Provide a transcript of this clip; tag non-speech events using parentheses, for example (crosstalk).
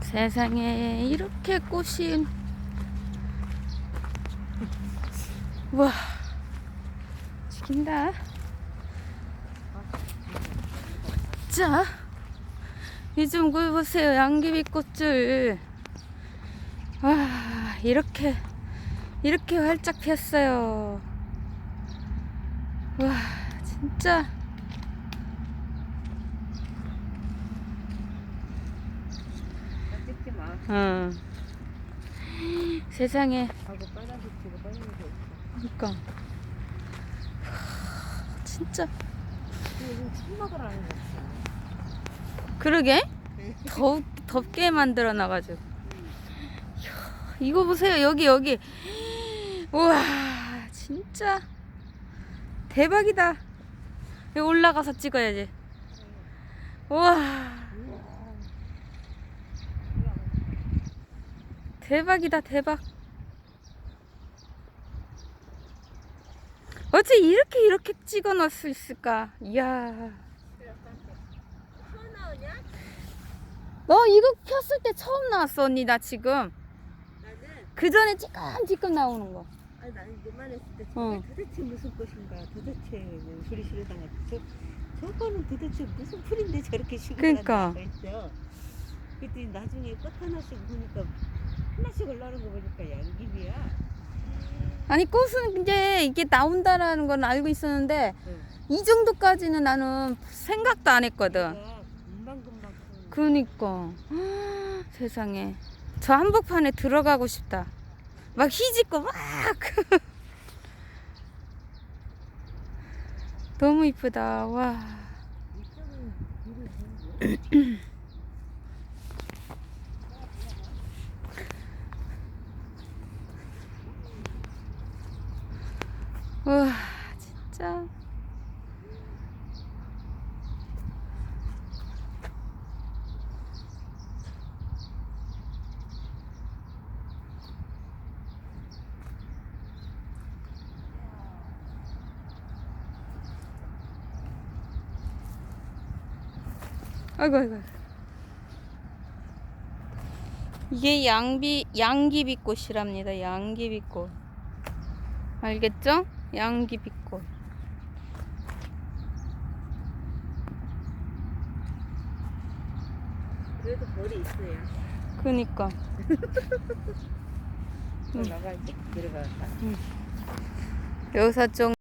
세상에 이렇게 꽃이. 와 죽인다. 자그 보세요 양귀비 꽃들 와 이렇게 이렇게 활짝 피었어요. 와 진짜 어 세상에. 하고 빨간색 찍어 빨간색. 그러니까. 진짜. 요즘 천막을 하는 거. 그러게? 더 덥게 만들어 놔가지고. 이야, 이거 보세요. 여기 여기. 우와 진짜. 대박이다. 여기 올라가서 찍어야지. 우와 대박이다 대박. 어째 이렇게 이렇게 찍어 놓을 수 있을까? 이야. 너 이거 폈을 때 처음 나왔어 언니 나 지금. 그 전에 찌끔찌끔 나오는 거. 아니 나는 이만 했을 때 어. 도대체 무슨 꽃인가? 도대체 소리 지르다가 저 저거는 도대체 무슨 풀인데 저렇게 시골 그러니까. 했어요. 그랬더니 나중에 꽃 하나씩 보니까 하나씩 올라오는 거 보니까 양귀비야. 아니 꽃은 이제 이게 나온다라는 건 알고 있었는데 응. 이 정도까지는 나는 생각도 안 했거든. 그러니까 금방 금방 크는 거. 그니까. 세상에. 저 한복판에 들어가고 싶다. 막 휘짓고 막. (laughs) 너무 이쁘다. 와. 이쪽은 뒤로 (clears throat) 와 진짜. 아이고 아이고. 이게 양비 양귀비꽃이랍니다 양귀비꽃. 알겠죠? 양귀비꽃. 그래도 벌이 있어요. 그니까. (laughs) 올라가지 들어갔다. 여기서 좀